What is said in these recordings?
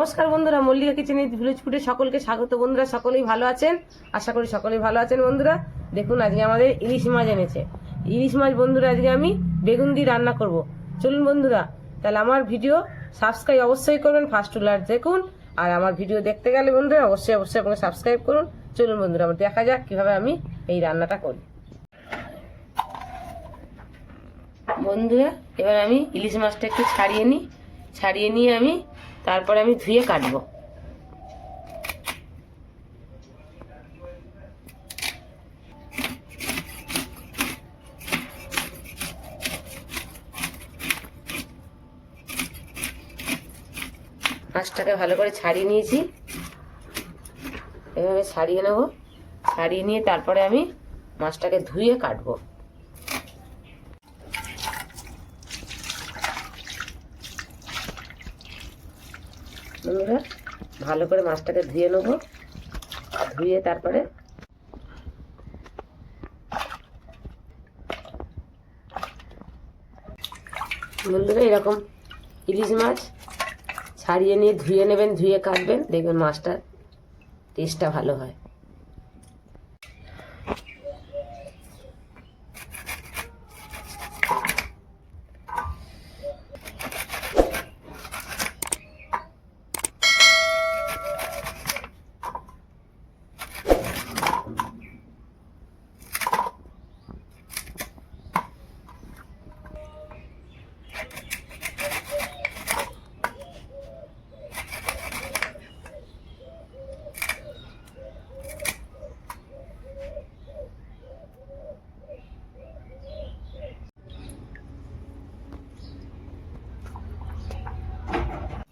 নমস্কার বন্ধুরা, মল্লিকা কিচেনে ভিলেজ সকলকে স্বাগত। বন্ধুরা, সকলেই ভালো আছেন? আশা করি সকলেই ভালো আছেন বন্ধুরা। দেখুন, আজকে আমাদের ইলিশ মাছ এনেছে। ইলিশ মাছ বন্ধুরা, আজকে আমি বেগুন দিয়ে রান্না করব। চলুন বন্ধুরা, তাহলে আমার ভিডিও সাবস্ক্রাইব অবশ্যই করবেন ফার্স্ট টু লাস্ট দেখুন। আর আমার ভিডিও দেখতে গেলে বন্ধুরা, অবশ্যই অবশ্যই আপনাকে সাবস্ক্রাইব করুন। চলুন বন্ধুরা, আমার দেখা যাক কীভাবে আমি এই রান্নাটা করি। বন্ধুরা, এবার আমি ইলিশ মাছটা একটু ছাড়িয়ে নিই। ছাড়িয়ে নিয়ে আমি তারপরে আমি ধুয়ে কাটবো। মাছটাকে ভালো করে ছাড়িয়ে নিয়েছি। এভাবে ছাড়িয়ে নেব। ছাড়িয়ে নিয়ে তারপরে আমি মাছটাকে ধুয়ে কাটবো। বন্ধুরা ভালো করে মাছটাকে ধুয়ে নেব। ধুয়ে তারপরে বন্ধুরা, এরকম ইলিশ মাছ ছাড়িয়ে নিয়ে ধুয়ে নেবেন, ধুয়ে কাটবেন। দেখবেন মাছটার টেস্টটা ভালো হয়।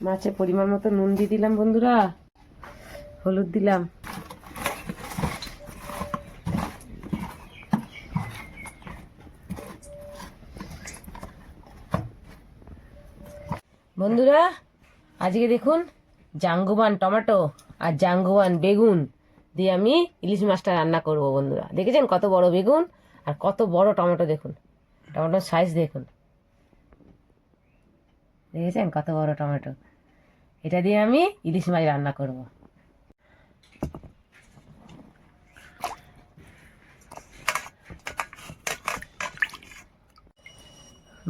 মাছের পরিমাণ মতো নুন দিয়ে দিলাম বন্ধুরা। হলুদ দিলাম। বন্ধুরা, আজকে দেখুন জাঙ্গুবান টমেটো আর জাঙ্গুবান বেগুন দিয়ে আমি ইলিশ মাছটা রান্না করব বন্ধুরা। দেখেছেন কত বড় বেগুন আর কত বড় টমেটো দেখুন। টমেটোর সাইজ দেখুন। দেখেছেন কত বড় টমেটো? এটা দিয়ে আমি ইলিশ মাছ রান্না করব।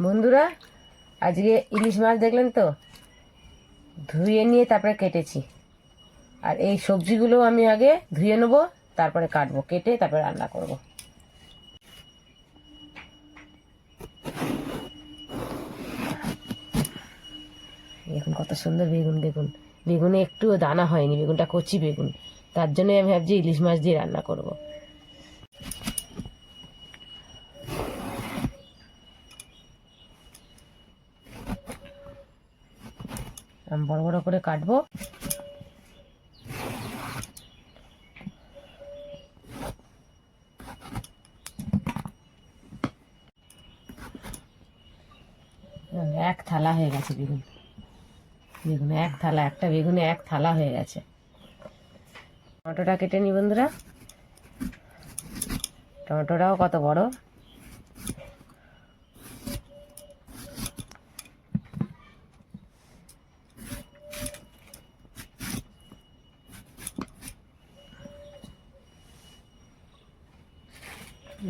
বন্ধুরা, আজকে ইলিশ মাছ দেখলেন তো? ধুয়ে নিয়ে তারপরে কেটেছি। আর এই সবজিগুলো আমি আগে ধুয়ে নেব, তারপরে কাটবো, কেটে তারপরে রান্না করব। দেখুন, কত সুন্দর বেগুন, দেখুন। বেগুনে একটুও দানা হয়নি, বেগুনটা কচি বেগুন। তার জন্যই আমি ভাবছি ইলিশ মাছ দিয়ে রান্না করব। আমি বড় বড় করে কাটবো। এক থালা হয়ে গেছে বেগুন। বেগুনে এক থালা, একটা বেগুনে এক থালা হয়ে গেছে। টমেটোটা কেটে নি বন্ধুরা। টমেটোটাও কত বড়?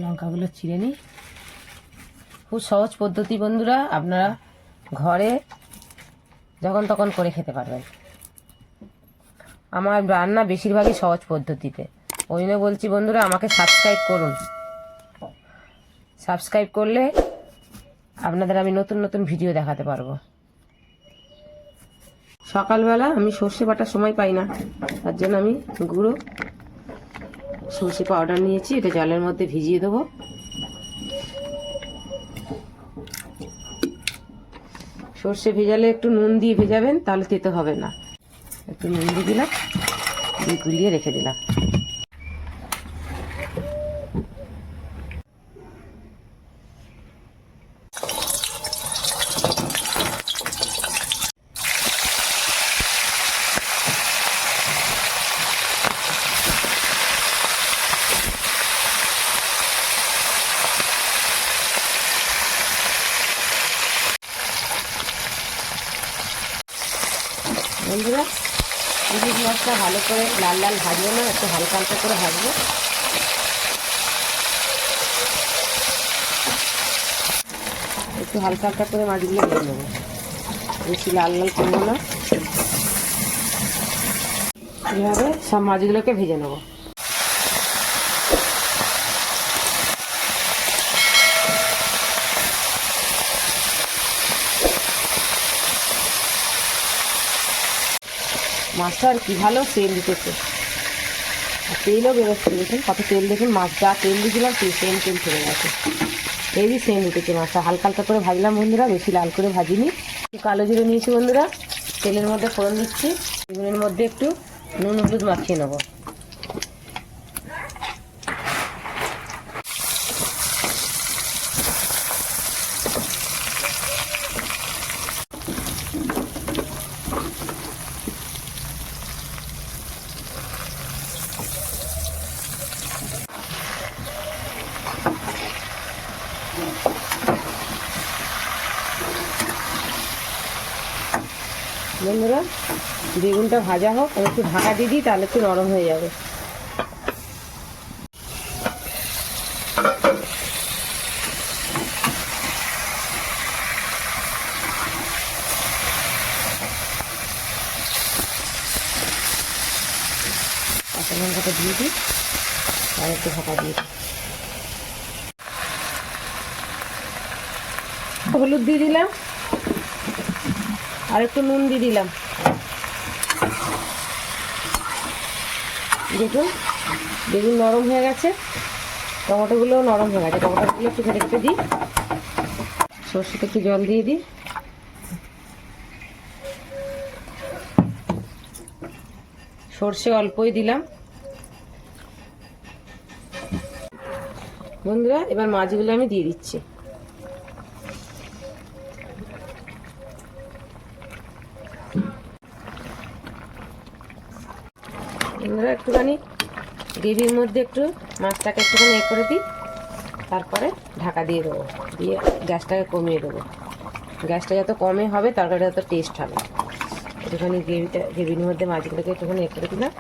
লঙ্কাগুলো চিড়ে নিই খুব সহজ পদ্ধতি বন্ধুরা, আপনারা ঘরে যখন তখন করে খেতে পারবেন। আমার রান্না বেশিরভাগই সহজ পদ্ধতিতে। ওই জন্য বলছি বন্ধুরা, আমাকে সাবস্ক্রাইব করুন। সাবস্ক্রাইব করলে আপনাদের আমি নতুন নতুন ভিডিও দেখাতে পারব। সকালবেলা আমি সর্ষে বাটার সময় পাই না। তার জন্য আমি গুঁড়ো সর্ষে পাউডার নিয়েছি, এটা জলের মধ্যে ভিজিয়ে দেবো। সর্ষে ভেজালে একটু নুন দিয়ে ভেজাবেন, তাহলে তেতে হবে না। একটু নুন দিয়ে দিলাম, দিয়ে গুলিয়ে রেখে দিলাম। বন্ধুরা, ইলিশ মাছটা ভালো করে লাল লাল ভাজবো না, একটু হালকা হালকা করে ভাজবো। একটু হালকা হালকা করে মাছগুলো ভেজে নেব। বেশি লাল লাল করব না। এভাবে সব মাছগুলোকে ভেজে নেব। মাছটা আর কি ভালো, তেল দিতেছে। আর তেলও বেরোচ্ছে, দেখুন কত তেল, দেখুন মাছ, যা তেল দিয়েছিলাম সেই সেম তেল চলে গেছে। এই সেম উঠেছে মাছটা, হালকা হালকা করে ভাজলাম বন্ধুরা, বেশি লাল করে ভাজিনি। একটু কালো জিরে নিয়েছি বন্ধুরা, তেলের মধ্যে ফোড়ন দিচ্ছি, বেগুনের মধ্যে একটু নুন হলুদ মাখিয়ে নেব। বন্ধুরা, বেগুনটা ভাজা হোক, আমি একটু ঢাকা দিয়ে দিই, তাহলে একটু নরম হয়ে যাবে। কাঁচা লঙ্কাটা দিয়ে দিই, আর একটু ঢাকা দিয়ে দিই। হলুদ দিয়ে দিলাম। আর একটু নুন দিয়ে দিলাম। দেখুন, বেগুন নরম হয়ে গেছে। টমেটোগুলোও নরম হয়ে গেছে। টমেটোগুলো একটু কেটে দিই। সর্ষেতে একটু জল দিয়ে দিই। সর্ষে অল্পই দিলাম। বন্ধুরা, এবার মাছগুলো আমি দিয়ে দিচ্ছি বন্ধুরা একটুখানি, গ্রেভির মধ্যে একটু মাছটাকে একটুখানি এ করে দিই। তারপরে ঢাকা দিয়ে দেবো, দিয়ে গ্যাসটাকে কমিয়ে দেবো। গ্যাসটা যত কমে হবে, তরকারিটা তত টেস্ট হবে। একটুখানি গ্রেভিটা, গ্রেভির মধ্যে মাছগুলোকে একটুখানি এ করে দিলাম।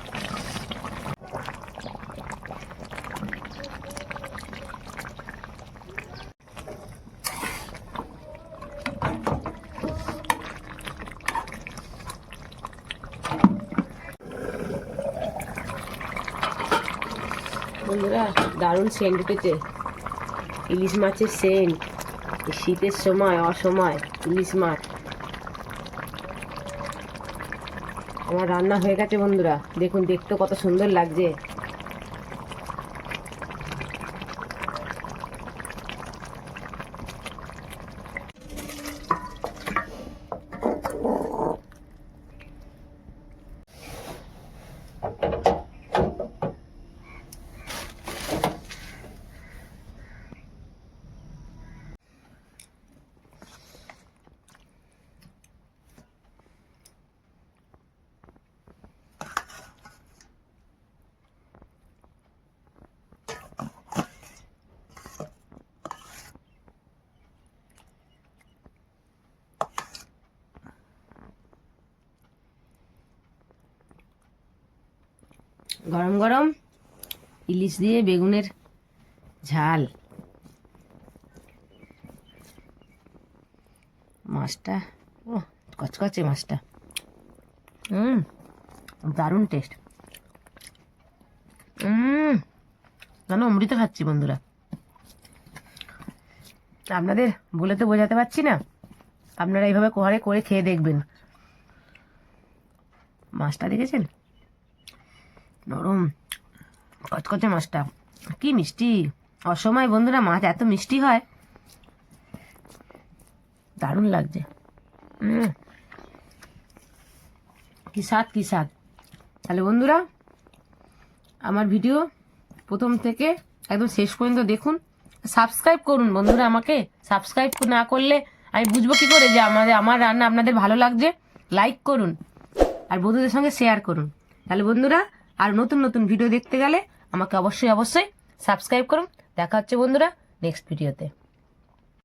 বন্ধুরা, দারুণ সেন্ট উঠেছে ইলিশ মাছের সেন্ট শীতের সময়, অসময়, ইলিশ মাছ। আমার রান্না হয়ে গেছে বন্ধুরা। দেখুন, দেখতে কত সুন্দর লাগছে। গরম গরম ইলিশ দিয়ে বেগুনের ঝাল। মাছটা ও কচকচে মাছটা। হুম দারুণ টেস্ট হুম যেন অমৃত খাচ্ছি বন্ধুরা। আপনাদের বলে তো বোঝাতে পারছি না। আপনারা এইভাবে ঘরে করে খেয়ে দেখবেন। মাছটা দেখেছেন? নরম কচকচে মাছটা। কি মিষ্টি? অসময় বন্ধুরা মাছ এত মিষ্টি হয়। দারুণ লাগছে। কি স্বাদ কি স্বাদ। তাহলে বন্ধুরা, আমার ভিডিও প্রথম থেকে একদম শেষ পর্যন্ত দেখুন। সাবস্ক্রাইব করুন বন্ধুরা আমাকে। সাবস্ক্রাইব না করলে আমি বুঝব কি করে যে আমাদের, আমার রান্না আপনাদের ভালো লাগছে। লাইক করুন আর বন্ধুদের সঙ্গে শেয়ার করুন। তাহলে বন্ধুরা আর নতুন নতুন ভিডিও দেখতে গেলে আমাকে অবশ্যই অবশ্যই সাবস্ক্রাইব করুন। দেখা হচ্ছে বন্ধুরা নেক্সট ভিডিওতে